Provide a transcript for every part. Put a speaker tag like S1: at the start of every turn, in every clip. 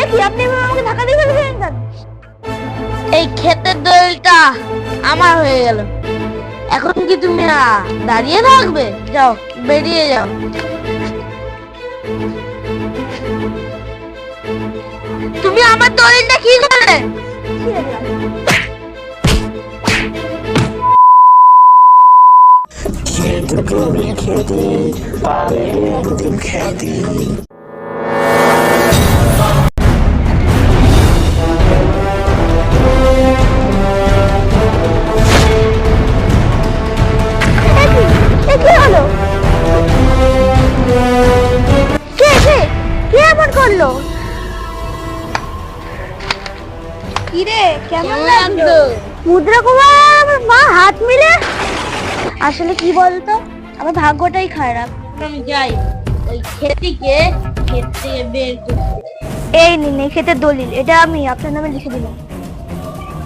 S1: এ কি আপনি আমাকে ধাক্কা দিয়ে ফেলেছেন
S2: এই ক্ষেতের দলিলটা আমার হয়ে গেল। এখন কি তুমি দাঁড়িয়ে থাকবে? যাও বেরিয়ে যাও। তুমি আমার দলিলটা কি করলে
S1: ছিঁড়ে দিলাম এ এমন কিরে কেমন লাগল মুদ্রা কুমার আমার মা হাত মিলে? আসলে কি বলতো? আমার ভাগ্যটাই খারাপ।
S2: আমি যাই। ওই খেতিকে ক্ষেত থেকে বের করতে
S1: এই নিন এই ক্ষেতের দলিল। এটা আমি আপনার নামে লিখে দিলাম।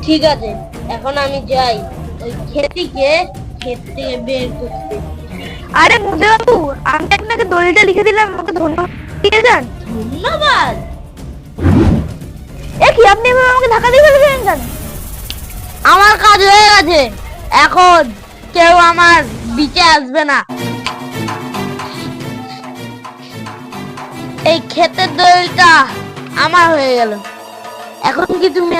S2: ঠিক আছে এখন আমি যাই। ওই খেতিকে ক্ষেত থেকে বের করতে
S1: আরে মুদ্রাবাবু আমি আপনাকে দলিলটা লিখে দিলাম আমাকে ধন্যবাদ দিয়ে যান।
S2: ধন্যবাদ।
S1: এ কি আপনি এভাবে আমাকে ধাক্কা দিয়ে ফেলেছেন কেন?
S2: আমার কাজ হয়ে গেছে। এখন কেউ আমার বিচে আসবে না। এই ক্ষেতের দলিলটা আমার হয়ে গেল। এখন কি তুমি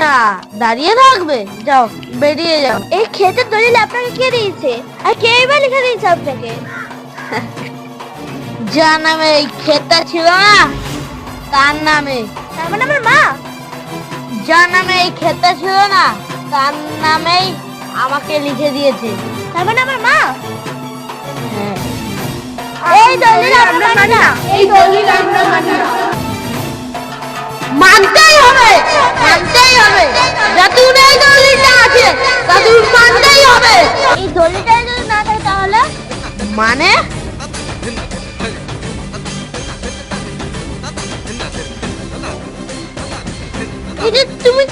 S2: দাঁড়িয়ে থাকবে? যাও বেরিয়ে যাও।
S1: এই ক্ষেতের দলিল আপনাকে কে দিয়েছে? আর কে এবার লিখে দিয়েছে আপনাকে?
S2: নামে এই ক্ষেতটা ছিল না তার নামে।
S1: তার মানে আমার মা?
S2: যার নামে এই ক্ষেতটা ছিল না তার নামেই আমাকে লিখে দিয়েছে।
S1: তার মানে আমার মা?
S2: হ্যাঁ।
S1: এই দলিল আমরা মানি না। এই দলিল আমরা মানি না।
S2: মানতেই হবে মানতেই হবে। যতক্ষণ এই দলিলটা আছে ততক্ষণ মানতেই হবে।
S1: এই দলিলটা যদি না থাকে তাহলে?
S2: মানে?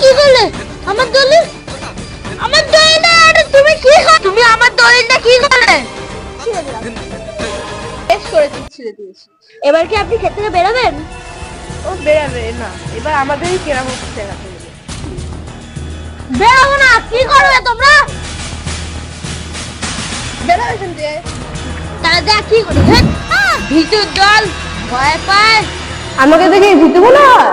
S2: কি করলে আমার দলিল আমার তুমি কি কর- তুমি আমার দলিলটা কি করলে?
S1: ছেড়ে দিয়েছি এবার কি আপনি ক্ষেত থেকে বেরোবেন?
S3: ও বেরাবে না। এবার আমাদেরই কেনা হচ্ছে
S2: বেরোবো না কি করবে তোমরা?
S3: বেরাবে এখান
S2: তারা দেখ কি করে। ভিতর জল ভয় পায়।
S3: আমাকে দেখে ভূতে মনে হয়?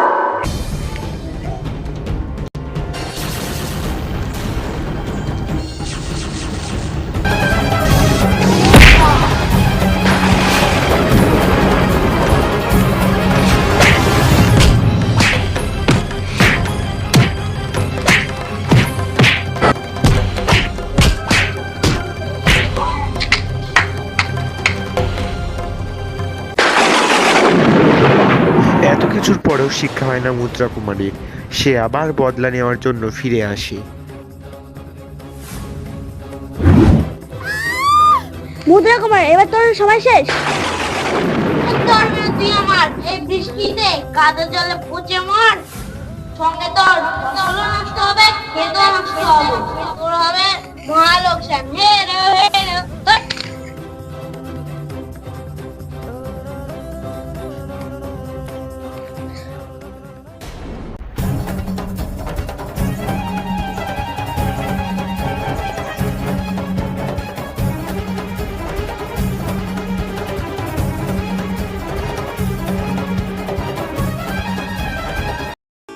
S4: এত কিছুর পরেও শিক্ষা হয় না মুদ্রা কুমারীর। সে আবার বদলা নেওয়ার জন্য ফিরে আসে।
S1: মুদ্রা কুমার এবার তোর সময় শেষ?
S2: আমার এই বৃষ্টিতে কাদা জলে পচে মর। সঙ্গে তোর চলো নষ্ট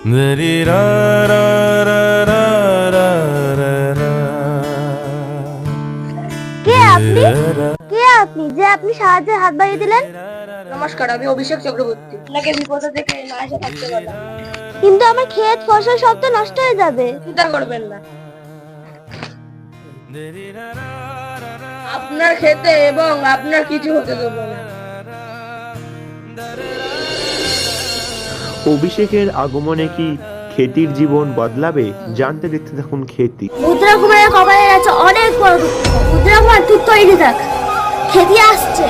S5: Dari ra ra ra ra ra ra ra
S1: কে আপনি? কে আপনি? যে আপনি সাহায্যের হাত বাড়িয়ে দিলেন?
S3: নমস্কার আমি অভিষেক চক্রবর্তী। আপনাকে বিপদে থেকে না এসে থাকতে পারলাম।
S1: কিন্তু আমার ক্ষেত ফসল সব তো নষ্ট হয়ে যাবে।
S3: চিন্তা করবেন না। আপনার খেতে এবং আপনার কিছু হতে দেবো না।
S4: অভিষেকের আগমনে কি খেতির জীবন বদলাবে? জানতে দেখতে থাকুন খেতি।
S1: মুদ্রা কুমারের কপালে আছে অনেক বড় মুদ্রা কুমার তুই তৈরি থাক। খেতি আসছে।